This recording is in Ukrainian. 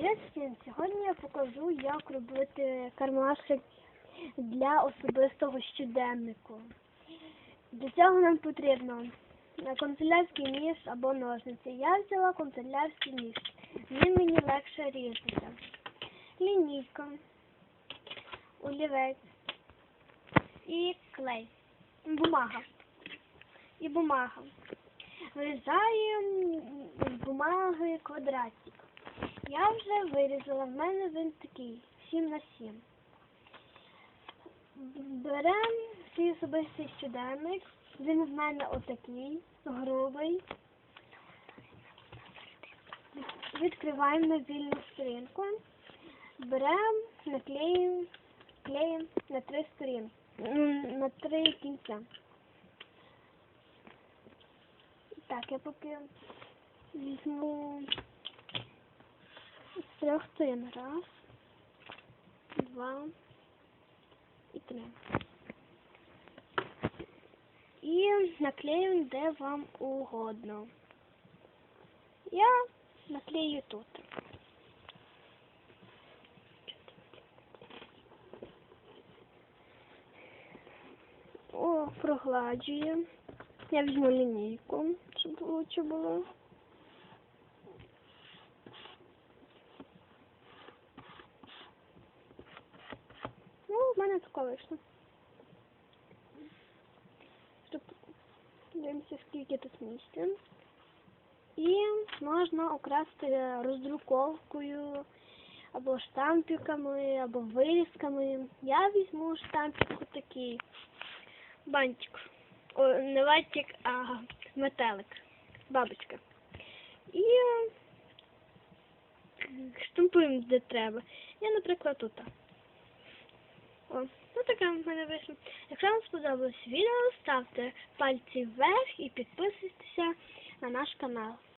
Привіт всім! Сьогодні я покажу, як робити кармашик для особистого щоденнику. Для цього нам потрібно канцелярський ніж або ножниці. Я взяла канцелярський ніж. Він мені легше різати. Лінійка, олівець і клей. Бумага. І бумага. Вирізаємо з бумаги квадратик. Я вже вирізала, в мене він такий 7 на 7. Беремо свій особистий щоденник. Він в мене отакий, грубий. Відкриваємо на вільну сторінку. Беремо, наклеїмо, клеїмо на три сторінки, на три кінця. Так, я поки візьму з трьох сторін. Раз, два і три. І наклею де вам угодно. Я наклею тут. О, прогладжуємо. Я візьму лінійку, щоб лучше було. В мене таке. Щоб дивимося, скільки тут місця. І можна окрасти роздруковкою, або штампиками, або вирізками. Я візьму штампик такий бантик. О, не бантик, а метелик. Бабочка. І е, штампуємо де треба. Я, наприклад, тут. Ну таке в мене вийшло. Якщо вам сподобалось відео, ставте пальці вверх і підписуйтеся на наш канал.